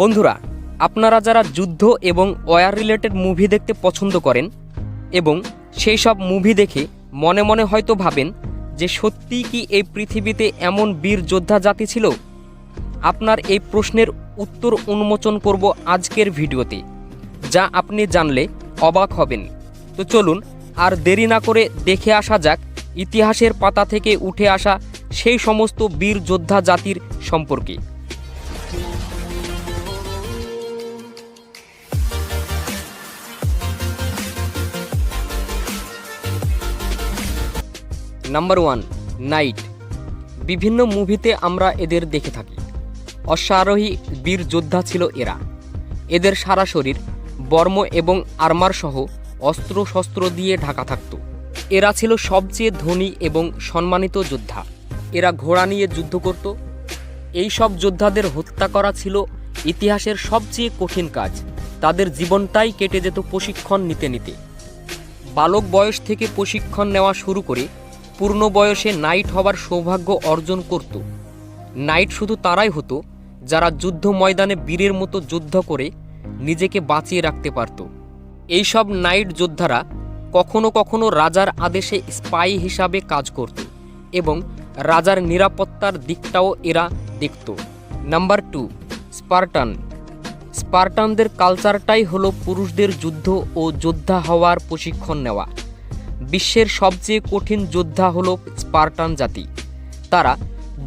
বন্ধুরা, আপনারা যারা যুদ্ধ এবং ওয়ার রিলেটেড মুভি দেখতে পছন্দ করেন এবং সেই সব মুভি দেখে মনে মনে হয়তো ভাবেন যে সত্যিই কি এই পৃথিবীতে এমন বীর যোদ্ধা জাতি ছিল? আপনার এই প্রশ্নের উত্তর উন্মোচন করব আজকের ভিডিওতে, যা আপনি জানলে অবাক হবেন। তো চলুন, আর দেরি না করে দেখে আসা যাক, ইতিহাসের পাতা থেকে উঠে আসা সেই সমস্ত বীর যোদ্ধা জাতির সম্পর্কে। নাম্বার ওয়ান নাইট বিভিন্ন মুভিতে আমরা এদের দেখে থাকি। অশ্বারোহী বীর যোদ্ধা ছিল এরা। এদের সারা শরীর, বর্ম এবং আর্মার সহ অস্ত্র শস্ত্র দিয়ে ঢাকা থাকত। এরা ছিল সবচেয়ে ধনী এবং সম্মানিত যোদ্ধা। এরা ঘোড়া নিয়ে যুদ্ধ করত। এই সব যোদ্ধাদের হত্যা করা ছিল ইতিহাসের সবচেয়ে কঠিন কাজ। তাদের জীবনটাই কেটে যেত প্রশিক্ষণ নিতে নিতে। বালক বয়স থেকে প্রশিক্ষণ নেওয়া শুরু করে পূর্ণ বয়সে নাইট হবার সৌভাগ্য অর্জন করত। নাইট শুধু তারাই হতো, যারা যুদ্ধ ময়দানে বীরের মতো যুদ্ধ করে নিজেকে বাঁচিয়ে রাখতে পারত। এইসব নাইট যোদ্ধারা কখনো কখনো রাজার আদেশে স্পাই হিসাবে কাজ করত এবং রাজার নিরাপত্তার দিকটাও এরা দেখত। Number two, Spartan. স্পার্টানদের কালচারটাই হলো পুরুষদের যুদ্ধ ও যোদ্ধা হওয়ার প্রশিক্ষণ নেওয়া। বিশ্বের সবচেয়ে কঠিন যোদ্ধা হলো স্পার্টান জাতি। তারা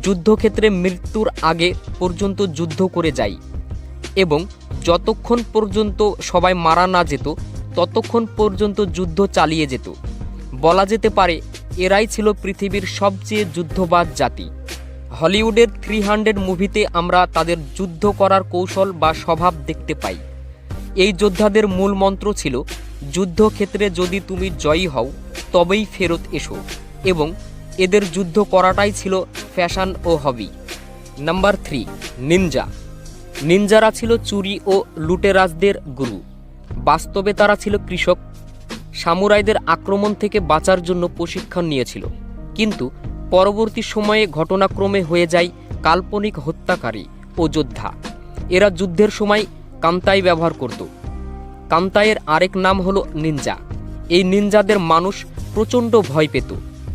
যুদ্ধক্ষেত্রে মৃত্যুর আগে পর্যন্ত যুদ্ধ করে যায় এবং যতক্ষণ পর্যন্ত সবাই মারা না যেত, ততক্ষণ পর্যন্ত যুদ্ধ চালিয়ে যেত। বলা যেতে পারে এরাই ছিল পৃথিবীর সবচেয়ে যুদ্ধবাদ জাতি। হলিউডের থ্রি হান্ড্রেড মুভিতে আমরা তাদের যুদ্ধ করার কৌশল বা স্বভাব দেখতে পাই। এই যোদ্ধাদের মূল মন্ত্র ছিল যুদ্ধক্ষেত্রে যদি তুমি জয়ী হও, তবেই ফেরত এসো এবং এদের যুদ্ধ করাটাই ছিল ফ্যাশন ও হবি। Number three, ninja. নিনজারা ছিল চুরি ও লুটেরাজদের গুরু। বাস্তবে তারা ছিল কৃষক। সামুরাইদের আক্রমণ থেকে বাঁচার জন্য প্রশিক্ষণ নিয়েছিল। কিন্তু পরবর্তী সময়ে ঘটনাক্রমে হয়ে যায় কাল্পনিক হত্যাকারী ও যোদ্ধা। এরা যুদ্ধের সময় কান্তাই ব্যবহার করত। কান্তাইয়ের আরেক নাম হলো নিনজা। এই নিনজাদের মানুষ প্রচণ্ড ভয় পেত।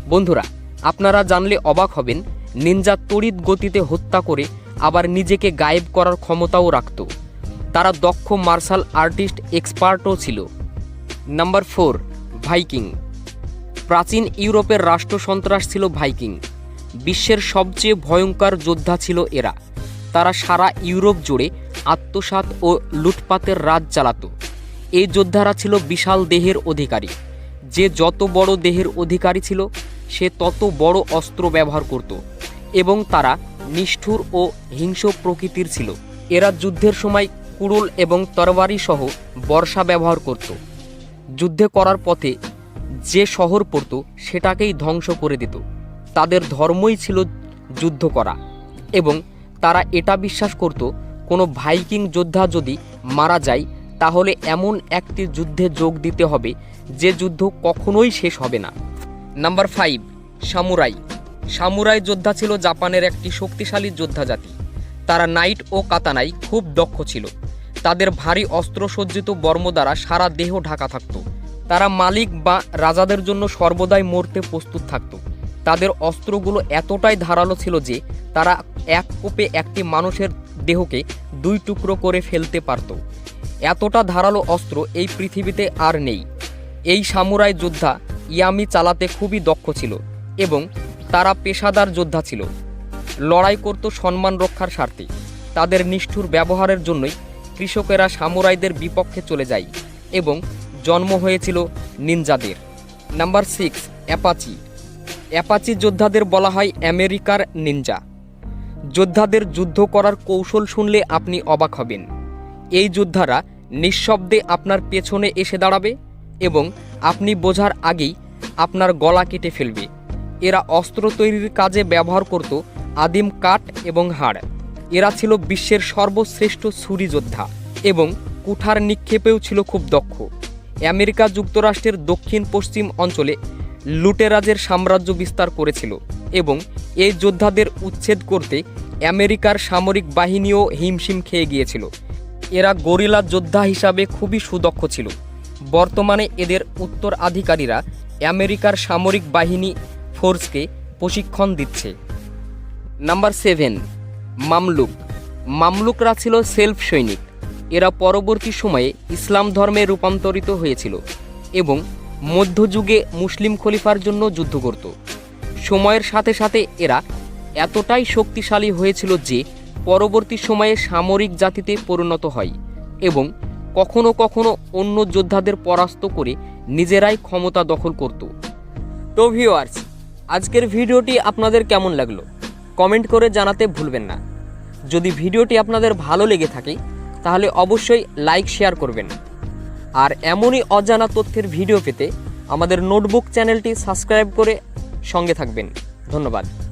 বন্ধুরা, আপনারা জানলে অবাক হবেন, নিনজা তড়িৎ গতিতে হত্যা করে আবার নিজেকে গায়েব করার ক্ষমতাও রাখত। তারা দক্ষ মার্শাল আর্টিস্ট এক্সপার্টও ছিল। Number four, Viking. প্রাচীন ইউরোপের রাষ্ট্র সন্ত্রাস ছিল ভাইকিং। বিশ্বের সবচেয়ে ভয়ঙ্কর যোদ্ধা ছিল এরা। তারা সারা ইউরোপ জুড়ে আত্মসাৎ ও লুটপাতের রাজ চালাতো। এই যোদ্ধারা ছিল বিশাল দেহের অধিকারী। যে যত বড় দেহের অধিকারী ছিল, সে তত বড় অস্ত্র ব্যবহার করত এবং তারা নিষ্ঠুর ও হিংস্র প্রকৃতির ছিল। এরা যুদ্ধের সময় কুড়ুল এবং তরবারি সহ বর্ষা ব্যবহার করত। যুদ্ধে করার পথে যে শহর পড়ত, সেটাকেই ধ্বংস করে দিত। তাদের ধর্মই ছিল যুদ্ধ করা এবং তারা এটা বিশ্বাস করত, কোনো ভাইকিং যোদ্ধা যদি মারা যায় তাহলে এমন একটি যুদ্ধে যোগ দিতে হবে, যে যুদ্ধ কখনোই শেষ হবে না। Number five, samurai. সামুরাই যোদ্ধা ছিল জাপানের একটি শক্তিশালী যোদ্ধা জাতি। তারা নাইট ও কাতানাই খুব দক্ষ ছিল। তাদের ভারী অস্ত্রসজ্জিত বর্ম দ্বারা সারা দেহ ঢাকা থাকত। তারা মালিক বা রাজাদের জন্য সর্বদাই মরতে প্রস্তুত থাকত। তাদের অস্ত্রগুলো এতটাই ধারালো ছিল যে, তারা এক কোপে একটি মানুষের দেহকে দুই টুকরো করে ফেলতে পারত। এতটা ধারালো অস্ত্র এই পৃথিবীতে আর নেই। এই সামুরাই যোদ্ধা ইয়ামি চালাতে খুবই দক্ষ ছিল এবং তারা পেশাদার যোদ্ধা ছিল। লড়াই করত সম্মান রক্ষার স্বার্থে। তাদের নিষ্ঠুর ব্যবহারের জন্যই কৃষকেরা সামুরাইদের বিপক্ষে চলে যায় এবং জন্ম হয়েছিল নিনজাদের। Number six, Apache. অ্যাপাচি যোদ্ধাদের বলা হয় আমেরিকার নিনজা। যোদ্ধাদের যুদ্ধ করার কৌশল শুনলে আপনি অবাক হবেন। এই যোদ্ধারা নিঃশব্দে আপনার পেছনে এসে দাঁড়াবে এবং আপনি বোঝার আগেই আপনার গলা কেটে ফেলবে। এরা অস্ত্র তৈরির কাজে ব্যবহার করত আদিম কাঠ এবং হাড়। এরা ছিল বিশ্বের সর্বশ্রেষ্ঠ ছুরি যোদ্ধা এবং কুঠার নিক্ষেপেও ছিল খুব দক্ষ। আমেরিকা যুক্তরাষ্ট্রের দক্ষিণ পশ্চিম অঞ্চলে লুটেরাজের সাম্রাজ্য বিস্তার করেছিল এবং এই যোদ্ধাদের উচ্ছেদ করতে আমেরিকার সামরিক বাহিনীও হিমশিম খেয়ে গিয়েছিল। এরা গরিলা যোদ্ধা হিসাবে খুবই সুদক্ষ ছিল। বর্তমানে এদের উত্তরাধিকারীরা আমেরিকার সামরিক বাহিনী ফোর্সকে প্রশিক্ষণ দিচ্ছে। Number seven, Mamluk. মামলুকরা ছিল সেলফ সৈনিক এরা পরবর্তী সময়ে ইসলাম ধর্মে রূপান্তরিত হয়েছিল এবং মধ্যযুগে মুসলিম খলিফার জন্য যুদ্ধ করত। সময়ের সাথে সাথে এরা এতটাই শক্তিশালী হয়েছিল যে পরবর্তী সময়ে সামরিক জাতিতে পরিণত হয় এবং কখনো কখনো অন্য যোদ্ধাদের পরাস্ত করে নিজেরাই ক্ষমতা দখল করত। তো ভিউয়ার্স আজকের ভিডিওটি আপনাদের কেমন লাগল? কমেন্ট করে জানাতে ভুলবেন না। যদি ভিডিওটি আপনাদের ভালো লেগে থাকে, তাহলে অবশ্যই লাইক, শেয়ার করবেন। আর এমনই অজানা তথ্যের ভিডিও পেতে আমাদের নোটবুক চ্যানেলটি সাবস্ক্রাইব করে সঙ্গে থাকবেন। ধন্যবাদ।